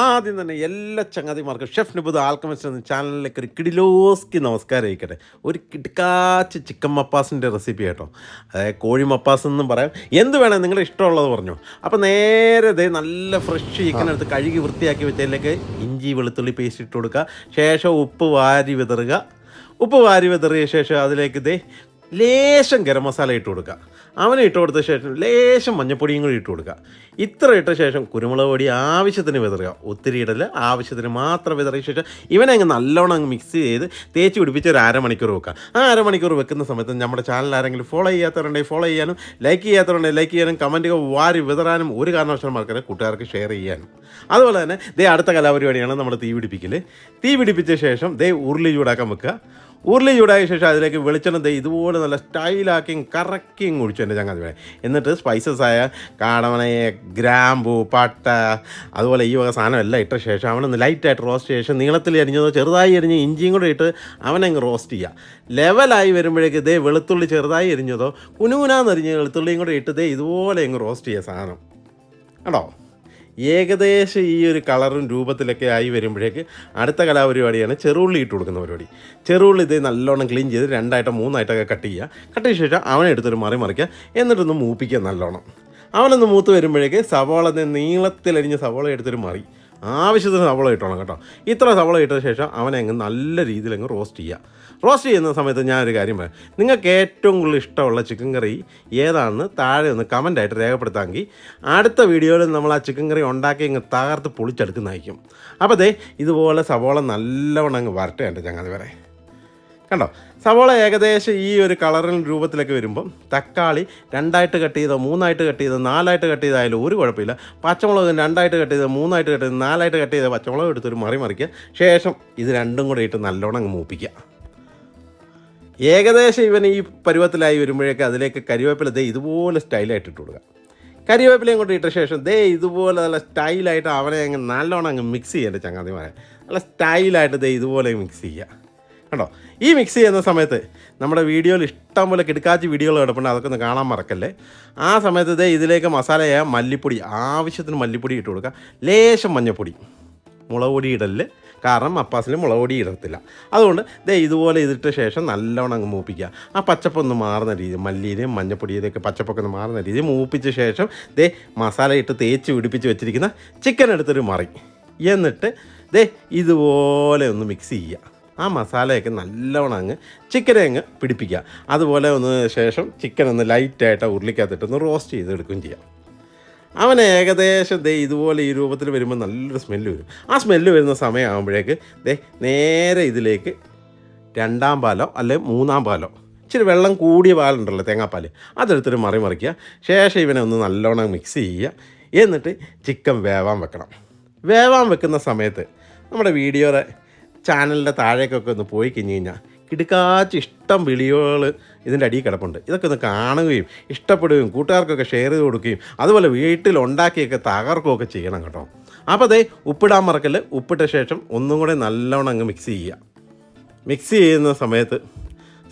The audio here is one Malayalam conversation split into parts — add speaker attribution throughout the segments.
Speaker 1: ആദ്യം തന്നെ എല്ലാ ചങ്ങാതിമാർക്കും ഷെഫ് നിബുദ് ആൽക്കമിസ്റ്റ് എന്ന ചാനലിലേക്ക് ഒരു കിടിലോസ്കി നമസ്കാരം അയക്കട്ടെ ഒരു കിടക്കാച്ച് ചിക്കൻ മപ്പാസിന്റെ റെസിപ്പി കേട്ടോ. അതായത് കോഴി മപ്പാസ് എന്നും പറയാം. എന്ത് വേണം നിങ്ങളുടെ ഇഷ്ടമുള്ളത് പറഞ്ഞു. അപ്പോൾ നേരെ ദേ നല്ല ഫ്രഷ് ചിക്കൻ എടുത്ത് കഴുകി വൃത്തിയാക്കി വെച്ചതിലേക്ക് ഇഞ്ചി വെളുത്തുള്ളി പേസ്റ്റ് ഇട്ട് കൊടുക്കുക. ശേഷം ഉപ്പ് വാരി വിതറുക. ഉപ്പ് വാരി വിതറിയ ശേഷം അതിലേക്ക് ദേ ലേശം ഗരം മസാല ഇട്ട് കൊടുക്കുക. അവനെ ഇട്ട് കൊടുത്ത ശേഷം ലേശം മഞ്ഞപ്പൊടിയും കൂടി ഇട്ട് കൊടുക്കുക. ഇത്ര ഇട്ട ശേഷം കുരുമുളക് പൊടി ആവശ്യത്തിന് വിതറുക. ഒത്തിരി ഇടൽ ആവശ്യത്തിന് മാത്രം വിതറിയ ശേഷം ഇവനെ അങ്ങ് നല്ലോണം അങ്ങ് മിക്സ് ചെയ്ത് തേച്ച് പിടിപ്പിച്ച് ഒരു അരമണിക്കൂർ വെക്കുക. ആ അരമണിക്കൂർ വെക്കുന്ന സമയത്ത് നമ്മുടെ ചാനൽ ആരെങ്കിലും ഫോളോ ചെയ്യാത്തവരുണ്ടെങ്കിൽ ഫോളോ ചെയ്യാനും ലൈക്ക് ചെയ്യാത്തവരുണ്ടെങ്കിൽ ലൈക്ക് ചെയ്യാനും കമന്റുകൾ വാരി വിതറാനും ഒരു കാരണവശാലും മറക്കരുത് കൂട്ടുകാർക്ക് ഷെയർ ചെയ്യാനും. അതുപോലെ തന്നെ ദേ അടുത്ത കലാപരിപാടിയാണ് നമ്മൾ തീ പിടിപ്പിക്കൽ തീ പിടിപ്പിച്ച ശേഷം ദേ ഉരുളി ചൂടാക്കാൻ വെക്കുക. ഉരുളി ചൂടായ ശേഷം അതിലേക്ക് വെളിച്ചെണ്ണ തേ ഇതുപോലെ നല്ല സ്റ്റൈലാക്കിയും കറക്കിയും കുഴിച്ചു എന്റെ ചങ്ങാതി എന്നിട്ട് സ്പൈസസ് ആയ കാടമണയെ ഗ്രാമ്പു പട്ട അതുപോലെ ഈ വക സാധനം എല്ലാം ഇട്ട ശേഷം അവനൊന്ന് ലൈറ്റായിട്ട് റോസ്റ്റ് ചെയ്ത ശേഷം നീളത്തിൽ അരിഞ്ഞതോ ചെറുതായി അരിഞ്ഞ് ഇഞ്ചിയും കൂടെ ഇട്ട് അവനങ്ങ് റോസ്റ്റ് ചെയ്യുക ലെവലായി വരുമ്പോഴേക്ക് ഇതേ വെളുത്തുള്ളി ചെറുതായി അരിഞ്ഞതോ കുനുകുനാന്നരിഞ്ഞ് വെളുത്തുള്ളിയും കൂടെ ഇട്ട് ദേ ഇതുപോലെ അങ്ങ് റോസ്റ്റ് ചെയ്യുക സാധനം. കണ്ടോ? ഏകദേശം ഈ ഒരു കളറും രൂപത്തിലൊക്കെ ആയി വരുമ്പോഴേക്ക് അടുത്ത കലാപരിപാടിയാണ് ചെറുള്ളി ഇട്ട് കൊടുക്കുന്ന പരിപാടി. ചെറുള്ളി ഇത് നല്ലോണം ക്ലീൻ ചെയ്ത് രണ്ടായിട്ടോ മൂന്നായിട്ടൊക്കെ കട്ട് ചെയ്യുക. കട്ട് ചെയ്ത ശേഷം അവനെ എടുത്തൊരു മറി മറിക്കുക. എന്നിട്ടൊന്ന് മൂപ്പിക്കുക നല്ലോണം. അവനൊന്ന് മൂത്ത് വരുമ്പോഴേക്ക് സവോള നീളത്തിലരിഞ്ഞ സവോള എടുത്തൊരു മറി. ആവശ്യത്തിന് സവള ഇട്ടോണം കേട്ടോ. ഇത്ര സവള ഇട്ട ശേഷം അവനെ അങ്ങ് നല്ല രീതിയിൽ അങ്ങ് റോസ്റ്റ് ചെയ്യുക റോസ്റ്റ് ചെയ്യുന്ന സമയത്ത് ഞാനൊരു കാര്യം പറയാം. നിങ്ങൾക്ക് ഏറ്റവും കൂടുതൽ ഇഷ്ടമുള്ള ചിക്കൻ കറി ഏതാണെന്ന് താഴെ ഒന്ന് കമന്റായിട്ട് രേഖപ്പെടുത്താമെങ്കിൽ അടുത്ത വീഡിയോയിൽ നമ്മൾ ആ ചിക്കൻ കറി ഉണ്ടാക്കി അങ്ങ് തകർത്ത് പൊളിച്ചെടുക്കുന്നതായിരിക്കും. അപ്പോൾ ദേ ഇതുപോലെ സവോള നല്ലവണ്ണം അങ്ങ് വരട്ടെ എന്റെ ചങ്ങാതി വരെ കണ്ടോ? സവോള ഏകദേശം ഈ ഒരു കളറിൽ രൂപത്തിലൊക്കെ വരുമ്പം തക്കാളി രണ്ടായിട്ട് കട്ട് ചെയ്തോ മൂന്നായിട്ട് കട്ട് ചെയ്തോ നാലായിട്ട് കട്ട് ചെയ്തായാലും ഒരു കുഴപ്പമില്ല. പച്ചമുളക് രണ്ടായിട്ട് കട്ട് ചെയ്തോ മൂന്നായിട്ട് കട്ട് ചെയ്തോ നാലായിട്ട് കട്ട് ചെയ്തോ പച്ചമുളക് എടുത്തൊരു മറി മറിക്കുക. ശേഷം ഇത് രണ്ടും കൂടെ ഇട്ട് നല്ലോണം അങ്ങ് മൂപ്പിക്കുക. ഏകദേശം ഇവൻ ഈ പരുവത്തിലായി വരുമ്പോഴേക്ക് അതിലേക്ക് കരിവേപ്പില ദേ ഇതുപോലെ സ്റ്റൈലായിട്ട് ഇട്ട് കൊടുക്കുക. കരിവേപ്പിലയും കൊണ്ട് ഇട്ട ശേഷം ദേ ഇതുപോലെ നല്ല സ്റ്റൈലായിട്ട് അവനെ അങ്ങ് നല്ലോണം അങ്ങ് മിക്സ് ചെയ്യേണ്ട ചങ്ങാതിമാരെ. നല്ല സ്റ്റൈലായിട്ട് ദേ ഇതുപോലെ മിക്സ് ചെയ്യുക. കണ്ടോ? ഈ മിക്സ് ചെയ്യുന്ന സമയത്ത് നമ്മുടെ വീഡിയോയിൽ ഇഷ്ടം പോലെ കിടക്കാച്ചി വീഡിയോകൾ കിടപ്പുണ്ട് അതൊക്കെ ഒന്ന് കാണാൻ മറക്കല്ലേ? ആ സമയത്ത് ഇതേ ഇതിലേക്ക് മസാലയായ മല്ലിപ്പൊടി ആവശ്യത്തിന് മല്ലിപ്പൊടി ഇട്ട് കൊടുക്കുക. ലേശം മഞ്ഞൾപ്പൊടി. മുളക് പൊടി ഇടൽ. കാരണം അപ്പാസിൽ മുളക് പൊടി ഇടത്തില്ല. അതുകൊണ്ട് ദേ ഇതുപോലെ ഇതിട്ട ശേഷം നല്ലോണം അങ്ങ് മൂപ്പിക്കുക. ആ പച്ചപ്പൊന്ന് മാറുന്ന രീതി മല്ലിയിലെയും മഞ്ഞപ്പൊടിയിലേക്ക് പച്ചപ്പൊക്കെ ഒന്ന് മാറുന്ന രീതി മൂപ്പിച്ച ശേഷം ദേ മസാല ഇട്ട് തേച്ച് പിടിപ്പിച്ച് വെച്ചിരിക്കുന്ന ചിക്കൻ എടുത്തൊരു മറി. എന്നിട്ട് ദേ ഇതുപോലെ ഒന്ന് മിക്സ് ചെയ്യുക. ആ മസാലയൊക്കെ നല്ലവണ്ണം അങ്ങ് ചിക്കനെ അങ്ങ് പിടിപ്പിക്കുക. അതുപോലെ ഒന്ന് ശേഷം ചിക്കൻ ഒന്ന് ലൈറ്റായിട്ട് ഉരുളിക്കകത്തിട്ടൊന്ന് റോസ്റ്റ് ചെയ്തെടുക്കുകയും ചെയ്യാം. അവൻ ഏകദേശം ദേ ഇതുപോലെ ഈ രൂപത്തിൽ വരുമ്പോൾ നല്ലൊരു സ്മെല്ല് വരും. ആ സ്മെല്ല് വരുന്ന സമയമാകുമ്പോഴേക്ക് ദേ നേരെ ഇതിലേക്ക് രണ്ടാം പാലോ അല്ലെ മൂന്നാം പാലോ ഇച്ചിരി വെള്ളം കൂടിയ പാലുണ്ടല്ലോ തേങ്ങാപ്പാൽ അതെടുത്തിട്ട് മറി മറിക്കുക ശേഷം ഇവനെ ഒന്ന് നല്ലോണം മിക്സ് ചെയ്യുക. എന്നിട്ട് ചിക്കൻ വേവാൻ വെക്കണം. വേവാൻ വെക്കുന്ന സമയത്ത് നമ്മുടെ വീഡിയോയുടെ ചാനലിന്റെ താഴേക്കൊക്കെ ഒന്ന് പോയി കഴിഞ്ഞ് കഴിഞ്ഞാൽ കിടുക്കാച്ച് ഇഷ്ടം വിളിയോകൾ ഇതിന്റെ അടിയിൽ കിടപ്പുണ്ട്. ഇതൊക്കെ ഒന്ന് കാണുകയും ഇഷ്ടപ്പെടുകയും കൂട്ടുകാർക്കൊക്കെ ഷെയർ ചെയ്ത് കൊടുക്കുകയും അതുപോലെ വീട്ടിൽ ഉണ്ടാക്കിയൊക്കെ തകർക്കുകയൊക്കെ ചെയ്യണം കേട്ടോ. അപ്പോൾ അതേ ഉപ്പിടാൻ മറക്കൽ ഉപ്പിട്ട ശേഷം ഒന്നും കൂടെ നല്ലോണം അങ്ങ് മിക്സ് ചെയ്യുക. മിക്സ് ചെയ്യുന്ന സമയത്ത്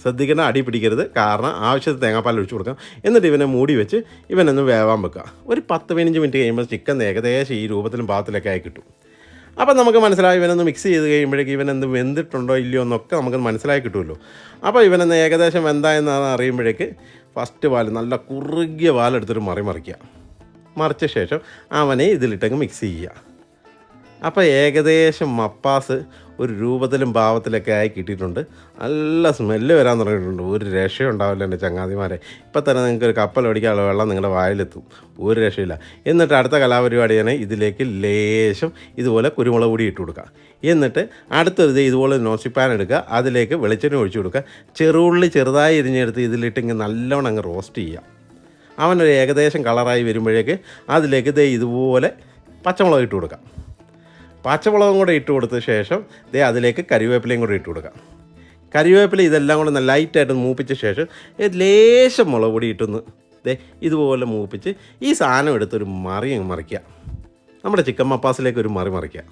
Speaker 1: ശ്രദ്ധിക്കണം അടി പിടിക്കരുത്. കാരണം ആവശ്യത്തിന് തേങ്ങാപ്പാൽ ഒഴിച്ചു കൊടുക്കാം. എന്നിട്ട് ഇവനെ മൂടി വെച്ച് ഇവനൊന്ന് വേവാൻ വെക്കുക. ഒരു പത്ത് പതിനഞ്ച് മിനിറ്റ് കഴിയുമ്പോൾ ചിക്കൻ ഏകദേശം ഈ രൂപത്തിലും പാകത്തിലൊക്കെ ആയി കിട്ടും. അപ്പം നമുക്ക് മനസ്സിലായി ഇവനൊന്ന് മിക്സ് ചെയ്ത് കഴിയുമ്പോഴേക്ക് ഇവനെന്ത് വെന്തിട്ടുണ്ടോ ഇല്ലയോ എന്നൊക്കെ നമുക്ക് മനസ്സിലായി കിട്ടുമല്ലോ. അപ്പോൾ ഇവനെന്ന് ഏകദേശം വെന്തായെന്നാണ് അറിയുമ്പോഴേക്ക് ഫസ്റ്റ് പാൽ നല്ല കുറുകിയ പാലെടുത്തിട്ട് മറി മറിക്കുക മറിച്ച ശേഷം അവനെ ഇതിലിട്ടങ്ങ് മിക്സ് ചെയ്യുക. അപ്പോൾ ഏകദേശം മപ്പാസ് ഒരു രൂപത്തിലും ഭാവത്തിലൊക്കെ ആയി കിട്ടിയിട്ടുണ്ട്. നല്ല സ്മെല്ല് വരാൻ തുടങ്ങിയിട്ടുണ്ട്. ഒരു രക്ഷയും ഉണ്ടാവില്ല എന്റെ ചങ്ങാതിമാരെ. ഇപ്പം തന്നെ നിങ്ങൾക്ക് ഒരു കപ്പൽ ഓടിക്കാനുള്ള വെള്ളം നിങ്ങളുടെ വായിലെത്തും. ഒരു രക്ഷയില്ല. എന്നിട്ട് അടുത്ത കലാപരിപാടി തന്നെ ഇതിലേക്ക് ലേശം ഇതുപോലെ കുരുമുളക് പൊടി ഇട്ട് കൊടുക്കുക എന്നിട്ട് അടുത്തൊരു ഇത് ഇതുപോലെ നോസിപ്പാൻ എടുക്കുക. അതിലേക്ക് വെളിച്ചെണ്ണ ഒഴിച്ചു കൊടുക്കുക. ചെറുള്ളി ചെറുതായി ഇരിഞ്ഞെടുത്ത് ഇതിലിട്ട് നല്ലവണ്ണം അങ്ങ് റോസ്റ്റ് ചെയ്യുക. അവനൊരു ഏകദേശം കളറായി വരുമ്പോഴേക്ക് അതിലേക്ക് ദേ ഇതുപോലെ പച്ചമുളക് ഇട്ട് കൊടുക്കാം. പച്ചമുളകും കൂടെ ഇട്ട് കൊടുത്ത ശേഷം ദേ അതിലേക്ക് കരിവേപ്പിലയും കൂടെ ഇട്ട് കൊടുക്കാം. കരിവേപ്പില ഇതെല്ലാം കൂടെ നല്ല ലൈറ്റായിട്ട് മൂപ്പിച്ച ശേഷം ലേശം മുളക് പൊടി ഇട്ടൊന്ന് ദേ ഇതുപോലെ മൂപ്പിച്ച് ഈ സാധനം എടുത്തൊരു മറി മറിക്കുക. നമ്മുടെ ചിക്കൻ മപ്പാസിലേക്ക് ഒരു മറി മറിക്കുക.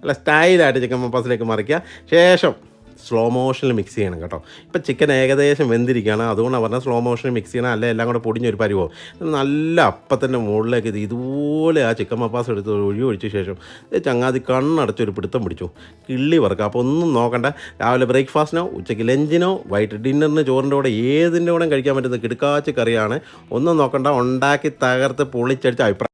Speaker 1: അല്ല സ്റ്റൈലായിട്ട് ചിക്കൻ മപ്പാസിലേക്ക് മറിക്കുക. ശേഷം സ്ലോ മോഷനിൽ മിക്സ് ചെയ്യണം കേട്ടോ. ഇപ്പം ചിക്കൻ ഏകദേശം വെന്തിരിക്കുകയാണ്. അതുകൊണ്ടാണ് പറഞ്ഞാൽ സ്ലോ മോഷനിൽ മിക്സ് ചെയ്യണം. അല്ലെ എല്ലാം കൂടെ പൊടിഞ്ഞൊരു പരിവോ. നല്ല അപ്പത്തിന്റെ മുകളിലേക്ക് ഇത് ഇതുപോലെ ആ ചിക്കൻ മപ്പാസ് എടുത്ത് ഒഴി ഒഴിച്ച ശേഷം ചങ്ങാതി കണ്ണടച്ചൊരു പിടുത്തം പിടിച്ചു. കിള്ളി വറുക്കുക അപ്പോൾ ഒന്നും നോക്കണ്ട. രാവിലെ ബ്രേക്ക്ഫാസ്റ്റിനോ ഉച്ചയ്ക്ക് ലഞ്ചിനോ വൈകിട്ട് ഡിന്നറിന് ചോറിന്റെ കൂടെ ഏതിന്റെ കൂടെ കഴിക്കാൻ പറ്റുന്ന കിടുക്കാച്ച കറിയാണ്. ഒന്നും നോക്കണ്ട. ഉണ്ടാക്കി തകർത്ത് പൊളിച്ചടിച്ച അഭിപ്രായം.